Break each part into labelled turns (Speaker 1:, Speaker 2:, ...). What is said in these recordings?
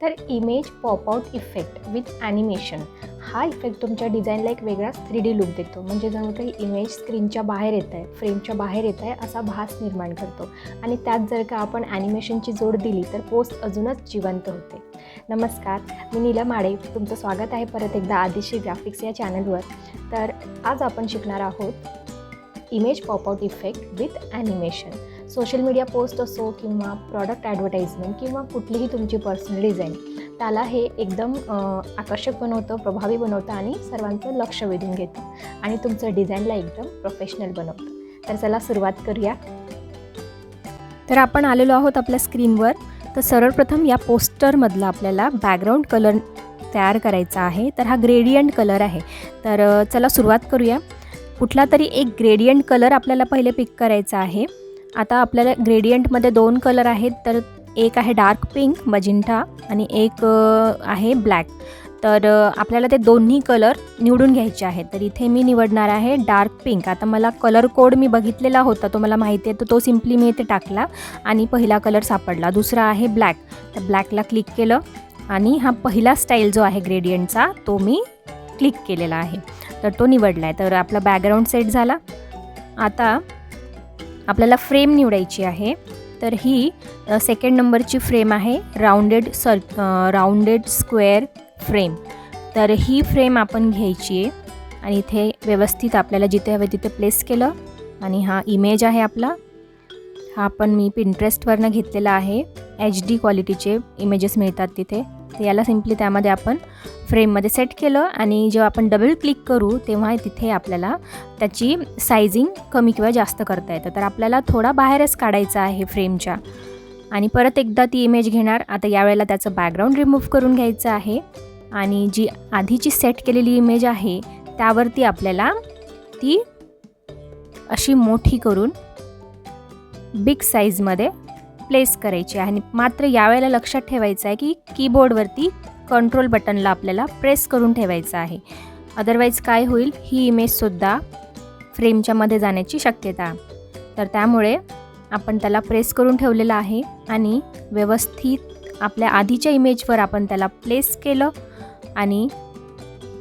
Speaker 1: तर image pop out effect with animation हा effect तुमच्या डिझाईनला एक वेगळाच थ्री डी लुक देतो. म्हणजे जणू काही इमेज स्क्रीनच्या बाहेर येत आहे फ्रेमच्या बाहेर येत आहे असा भास निर्माण करतो. आणि त्यात जर का आपण ॲनिमेशनची जोड दिली तर पोस्ट अजूनच जिवंत होते. नमस्कार मी नीला माडे. तुमचं स्वागत आहे परत एकदा आदिशी ग्राफिक्स या चॅनलवर तर आज आपण शिकणार आहोत image pop out effect with animation social media post असो किंवा प्रॉडक्ट ॲडव्हर्टाईजमेंट किंवा कुठलीही तुमची पर्सनल डिझाईन त्याला हे एकदम आकर्षक बनवतं प्रभावी बनवतं आणि सर्वांचं लक्ष वेधून घेतं आणि तुमचं डिझाईनला एकदम प्रोफेशनल बनवतं. तर चला सुरुवात करूया. तर आपण आलेलो आहोत आपल्या स्क्रीनवर तर सर्वप्रथम या पोस्टरमधला आपल्याला बॅकग्राऊंड कलर तयार करायचा आहे. तर हा ग्रेडियंट कलर आहे. तर चला सुरुवात करूया. कुठला तरी एक ग्रेडियंट कलर आपल्याला पहिले पिक करायचा आहे. आता आपल्याला ग्रेडियंटमध्ये दोन कलर आहेत तर एक आहे डार्क पिंक मजिंठा आणि एक आहे ब्लॅक तर आपल्याला ते दोन्ही कलर निवडून घ्यायचे आहेत. तर इथे मी निवडणार आहे डार्क पिंक आता मला कलर कोड मी बघितलेला होता तो मला माहिती आहे तर तो सिम्पली मी इथे टाकला आणि पहिला कलर सापडला. दुसरा आहे ब्लॅक तर ब्लॅकला क्लिक केलं आणि हा पहिला स्टाईल जो आहे ग्रेडियंटचा तो मी क्लिक केलेला आहे. तर तो निवडला आहे. तर आपला बॅकग्राऊंड सेट झाला. आता आपल्याला फ्रेम निवडायची आहे. तर ही सेकंड नंबरची फ्रेम आहे. Rounded sir rounded square frame तर ही फ्रेम आपण घ्यायची आहे. आणि इथे व्यवस्थित आपल्याला जिथे हवे तिथे प्लेस केलं. आणि हा इमेज आहे आपला. हा पण मी पिंटरेस्टवरनं घेतलेला आहे. एच डी क्वालिटीचे इमेजेस मिळतात तिथे. तर याला सिम्पली त्यामध्ये आपण फ्रेममध्ये सेट केलं आणि जेव्हा आपण डबल क्लिक करू तेव्हा तिथे आपल्याला त्याची सायझिंग कमी किंवा जास्त करता येतं. तर आपल्याला थोडा बाहेरच काढायचा आहे फ्रेमच्या. आणि परत एकदा ती इमेज घेणार. आता यावेळेला त्याचं बॅकग्राऊंड रिमूव्ह करून घ्यायचं आहे. आणि जी आधीची सेट केलेली इमेज आहे त्यावरती आपल्याला ती अशी मोठी करून बिग साईजमध्ये प्लेस करायची आहे. आणि मात्र यावेळेला लक्षात ठेवायचं आहे की कीबोर्डवरती कंट्रोल बटनला आपल्याला प्रेस करून ठेवायचं आहे. अदरवाईज काय होईल? ही इमेजसुद्धा फ्रेमच्या मध्ये जाण्याची शक्यता. तर त्यामुळे आपण त्याला प्रेस करून ठेवलेलं आहे आणि व्यवस्थित आपल्या आधीच्या इमेजवर आपण त्याला प्लेस केलं. आणि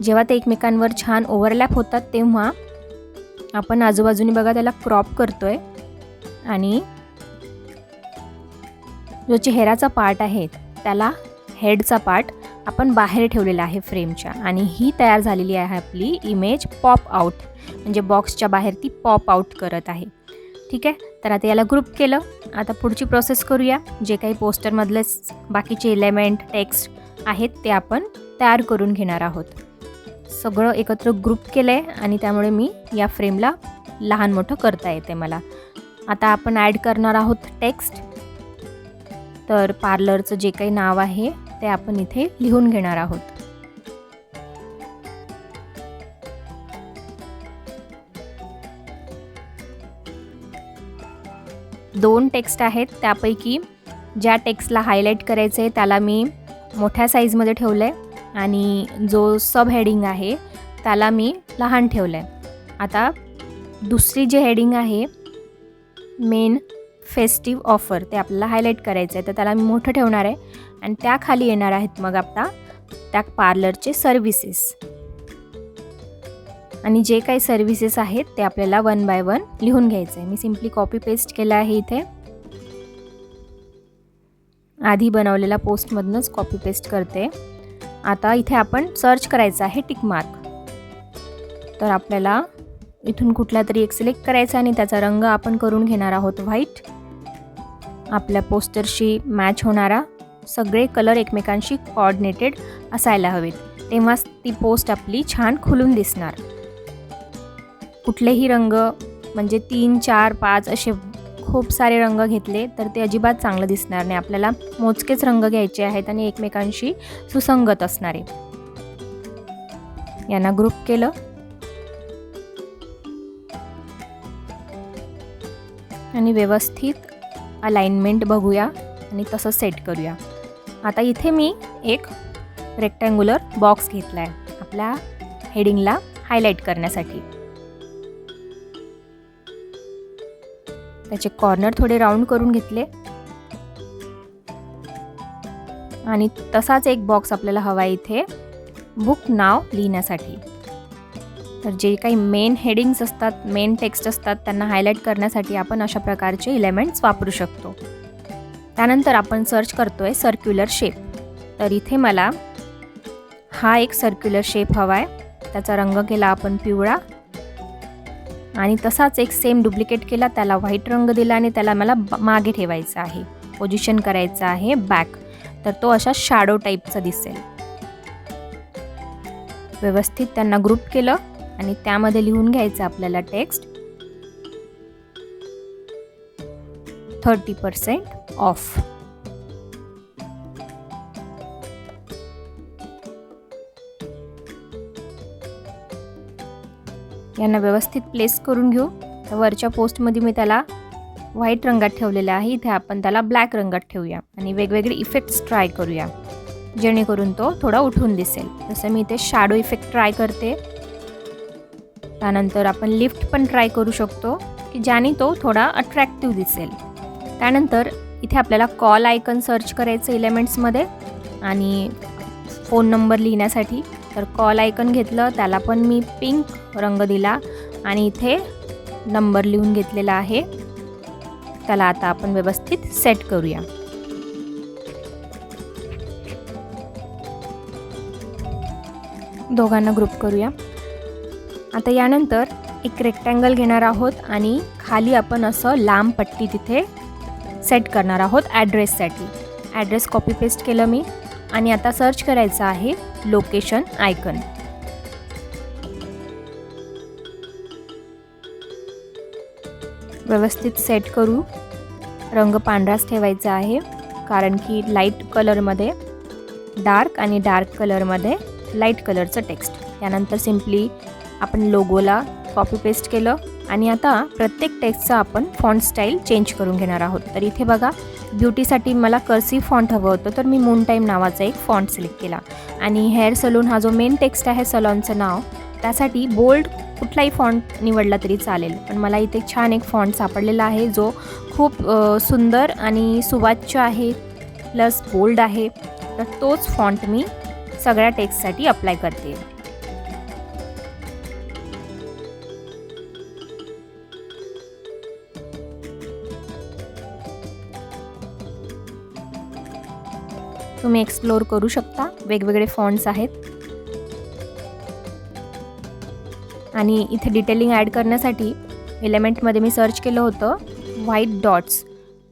Speaker 1: जेव्हा ते एकमेकांवर छान ओव्हरलॅप होतात तेव्हा आपण आजूबाजूने बघा त्याला क्रॉप करतो आहे आणि जो चेहऱ्याचा पार्ट आहे त्याला हेडचा पार्ट आपण बाहेर ठेवलेला आहे फ्रेमच्या. आणि ही तयार झालेली आहे आपली इमेज पॉप आउट. म्हणजे बॉक्सच्या बाहेर ती पॉप आउट करत आहे. ठीक आहे? तर आता याला ग्रुप केलं. आता पुढची प्रोसेस करूया. जे काही पोस्टरमधलेच बाकीचे एलिमेंट टेक्स्ट आहेत ते आपण तयार करून घेणार आहोत. सगळं एकत्र ग्रुप केलं आहे आणि त्यामुळे मी या फ्रेमला लहान मोठं करता येते मला. आता आपण ॲड करणार आहोत टेक्स्ट. तर पार्लरचं जे काही नाव आहे ते आपण इथे लिहून घेणार आहोत. दोन टेक्स्ट आहेत त्यापैकी ज्या टेक्स्टला हायलाईट करायचं आहे त्याला मी मोठ्या साईजमध्ये ठेवलं आहे आणि जो सब हेडिंग आहे त्याला मी लहान ठेवलं आहे आता दुसरी जी हेडिंग आहे मेन फेस्टिव्ह ऑफर ते आपल्याला हायलाईट करायचं आहे तर त्याला मी मोठं ठेवणार आहे. आणि त्याखाली येणार आहेत मग आता त्या पार्लरचे सर्व्हिसेस आणि जे काही सर्व्हिसेस आहेत ते आपल्याला वन बाय वन लिहून घ्यायचं आहे मी सिम्पली कॉपी पेस्ट केलं आहे इथे. आधी बनवलेल्या पोस्टमधूनच कॉपी पेस्ट करते. आता इथे आपण सर्च करायचं आहे टिकमार्क तर आपल्याला इथून कुठला तरी एक सिलेक्ट करायचा आणि त्याचा रंग आपण करून घेणार आहोत व्हाईट आपल्या पोस्टरशी मॅच होणारा सगळे कलर एकमेकांशी कॉर्डिनेटेड असायला हवेत. तेव्हाच ती पोस्ट आपली छान खुलून दिसणार. कुठलेही रंग म्हणजे तीन चार पाच असे खूप सारे रंग घेतले तर ते अजिबात चांगलं दिसणार नाही. आपल्याला मोजकेच रंग घ्यायचे आहेत आणि एकमेकांशी सुसंगत असणारे. यांना ग्रुप केलं. आणि व्यवस्थित अलाइनमेंट बघूया आणि तसं सेट करूया. आता इथे मी एक रेक्टँग्युलर बॉक्स घेतला आहे आपल्या हेडिंगला हायलाईट करण्यासाठी. त्याचे कॉर्नर थोडे राऊंड करून घेतले. आणि तसाच एक बॉक्स आपल्याला हवा आहे इथे. बुक नाव लिहिण्यासाठी. तर जे काही मेन हेडिंग्स असतात मेन टेक्स्ट असतात त्यांना हायलाईट करण्यासाठी आपण अशा प्रकारचे इलेमेंट्स वापरू शकतो. त्यानंतर आपण सर्च करतो आहे सर्क्युलर शेप तर इथे मला हा एक सर्क्युलर शेप हवा आहे त्याचा रंग केला आपण पिवळा. आणि तसाच एक सेम डुप्लिकेट केला त्याला व्हाईट रंग दिला आणि त्याला मला मागे ठेवायचा आहे. पोझिशन करायचं आहे बॅक तर तो अशा शॅडो टाईपचा दिसेल. व्यवस्थित त्यांना ग्रुप केलं. आणि त्यामध्ये लिहून घ्यायचं आपल्याला टेक्स्ट. Thirty percent of. यांना व्यवस्थित प्लेस करून घेऊ. तर वरच्या पोस्टमध्ये मी त्याला व्हाईट रंगात ठेवलेलं आहे. इथे आपण त्याला ब्लॅक रंगात ठेवूया. आणि वेगवेगळे इफेक्ट्स ट्राय करूया. जेणेकरून तो थोडा उठून दिसेल. जसं मी इथे शॅडो इफेक्ट ट्राय करते. त्यानंतर आपण लिफ्ट पण ट्राय करू शकतो की ज्याने तो थोडा अट्रॅक्टिव्ह दिसेल. त्यानंतर इथे आपल्याला कॉल आयकन सर्च करायचं इलेमेंट्समध्ये आणि फोन नंबर लिहिण्यासाठी. तर कॉल आयकन घेतलं त्याला पण मी पिंक रंग दिला आणि इथे नंबर लिहून घेतलेला आहे. त्याला आता आपण व्यवस्थित सेट करूया. दोघांना ग्रुप करूया. आता यानंतर एक रेक्टँगल घेणार आहोत आणि खाली आपण असं लांब पट्टी तिथे सेट करणार आहोत ॲड्रेससाठी ॲड्रेस कॉपी पेस्ट केलं मी. आणि आता सर्च करायचं आहे लोकेशन आयकन व्यवस्थित सेट करू. रंग पांढराच ठेवायचा आहे कारण की लाइट कलरमध्ये डार्क आणि डार्क कलरमध्ये लाइट कलरचं टेक्स्ट त्यानंतर सिम्पली आपण लोगोला कॉपी पेस्ट केलं आणि आता प्रत्येक टेक्स्टचा आपण फॉन्ट स्टाईल चेंज करून घेणार आहोत. तर इथे बघा ब्युटीसाठी मला कर्सी फॉन्ट हवं होतं तर मी मून टाईम नावाचा एक फॉन्ट सिलेक्ट केला. आणि हेअर सलून हा जो मेन टेक्स्ट आहे सलॉनचं नाव त्यासाठी बोल्ड कुठलाही फॉन्ट निवडला तरी चालेल. पण मला इथे छान एक फॉन्ट सापडलेला आहे जो खूप सुंदर आणि सुवाच्य आहे प्लस बोल्ड आहे. तर तोच फॉन्ट मी सगळ्या टेक्स्टसाठी अप्लाय करते. तुम्ही एक्सप्लोअर करू शकता. वेगवेगळे फॉन्ट्स आहेत. आणि इथे डिटेलिंग ॲड करण्यासाठी इलेमेंटमध्ये मी सर्च केलं होतं. व्हाईट डॉट्स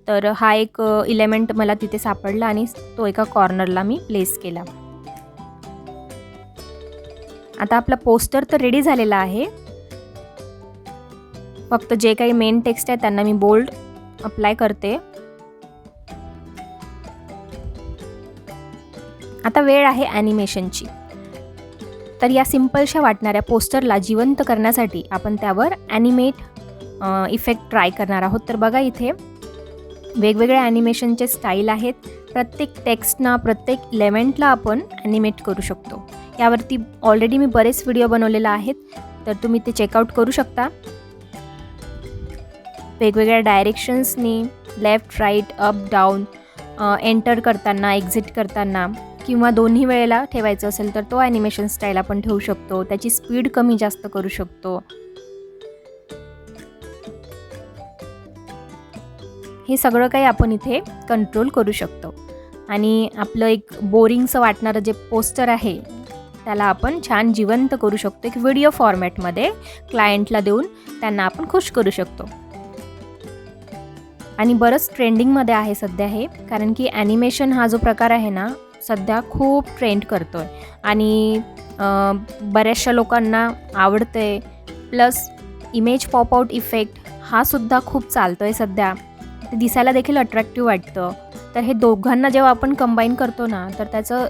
Speaker 1: तर हा एक इलेमेंट मला तिथे सापडला आणि तो एका कॉर्नरला मी प्लेस केला. आता आपला पोस्टर तर रेडी झालेला आहे. फक्त जे काही मेन टेक्स्ट आहे त्यांना मी बोल्ड अप्लाय करते. आता वेळ आहे ॲनिमेशनची तर या सिम्पलशा वाटणाऱ्या पोस्टरला जिवंत करण्यासाठी आपण त्यावर ॲनिमेट इफेक्ट ट्राय करणार आहोत. तर बघा इथे वेगवेगळ्या ॲनिमेशनचे स्टाईल आहेत. प्रत्येक टेक्स्टना प्रत्येक इलेमेंटला आपण ॲनिमेट करू शकतो. यावरती ऑलरेडी मी बरेच व्हिडिओ बनवलेला आहेत. तर तुम्ही ते चेकआउट करू शकता. वेगवेगळ्या डायरेक्शन्सनी left right up down enter करताना एक्झिट करताना. किंवा दोन्ही वेळेला ठेवायचं असेल तर तो ॲनिमेशन स्टाईल आपण ठेवू शकतो. त्याची स्पीड कमी जास्त करू शकतो. हे सगळं काही आपण इथे कंट्रोल करू शकतो. आणि आपलं एक बोरिंगचं वाटणारं जे पोस्टर आहे त्याला आपण छान जिवंत करू शकतो. एक व्हिडिओ फॉर्मॅटमध्ये क्लायंटला देऊन त्यांना आपण खुश करू शकतो. आणि बरंच ट्रेंडिंगमध्ये आहे सध्या हे कारण की ॲनिमेशन हा जो प्रकार आहे ना सध्या खूप ट्रेंड करतो आहे आणि बऱ्याचशा लोकांना आवडतं आहे प्लस इमेज पॉपआउट इफेक्ट हा सुद्धा खूप चालतो आहे सध्या. ते दिसायला देखील अट्रॅक्टिव्ह वाटतं. तर हे दोघांना जेव्हा आपण कंबाईन करतो ना तर त्याचं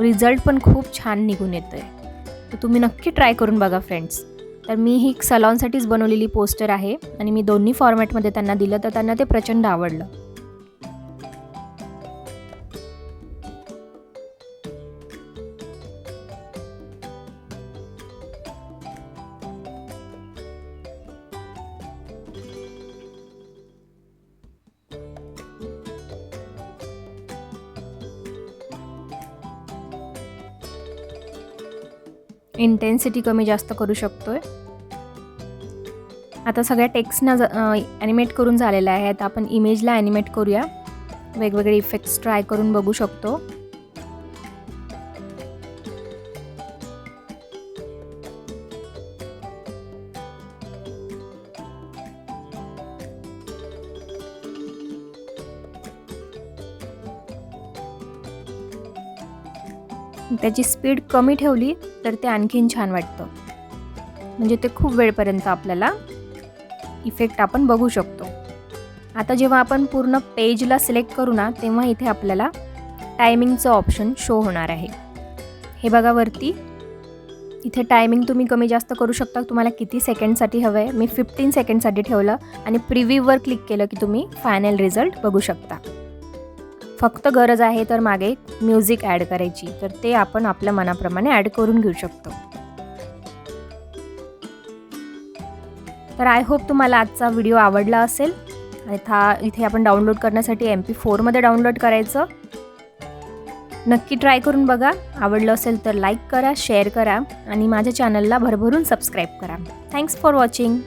Speaker 1: रिझल्ट पण खूप छान निघून येतं आहे तर तुम्ही नक्की ट्राय करून बघा फ्रेंड्स तर मी ही सलॉनसाठीच बनवलेली पोस्टर आहे. आणि मी दोन्ही फॉर्मॅटमध्ये त्यांना दिलं तर त्यांना ते प्रचंड आवडलं. इंटेन्सिटी कमी जास्त करू शकतो आहे आता सगळ्या टेक्स्टना ज ॲनिमेट करून झालेल्या आहे आता आपण इमेजला ॲनिमेट करूया. वेगवेगळे इफेक्ट्स ट्राय करून बघू शकतो. त्याची स्पीड कमी ठेवली. तर ते आणखीन छान वाटतं. म्हणजे ते खूप वेळपर्यंत आपल्याला इफेक्ट आपण बघू शकतो. आता जेव्हा आपण पूर्ण पेजला सिलेक्ट करू ना तेव्हा इथे आपल्याला टायमिंगचं ऑप्शन शो होणार आहे. हे बघा वरती. इथे टायमिंग तुम्ही कमी जास्त करू शकता. तुम्हाला किती सेकंडसाठी हवं आहे मी फिफ्टीन सेकंडसाठी ठेवलं आणि प्रिव्ह्यूवर क्लिक केलं की तुम्ही फायनल रिझल्ट बघू शकता. फक्त गरज आहे तर मागे म्युझिक ॲड करायची. तर ते आपण आपल्या मनाप्रमाणे ॲड करून घेऊ शकतो. तर आय होप तुम्हाला आजचा व्हिडिओ आवडला असेल. आणि था इथे आपण डाउनलोड करण्यासाठी एम पी फोरमध्ये डाउनलोड करायचं. नक्की ट्राय करून बघा. आवडलं असेल तर लाईक करा शेअर करा आणि माझ्या चॅनलला भरभरून सबस्क्राईब करा. Thanks for watching.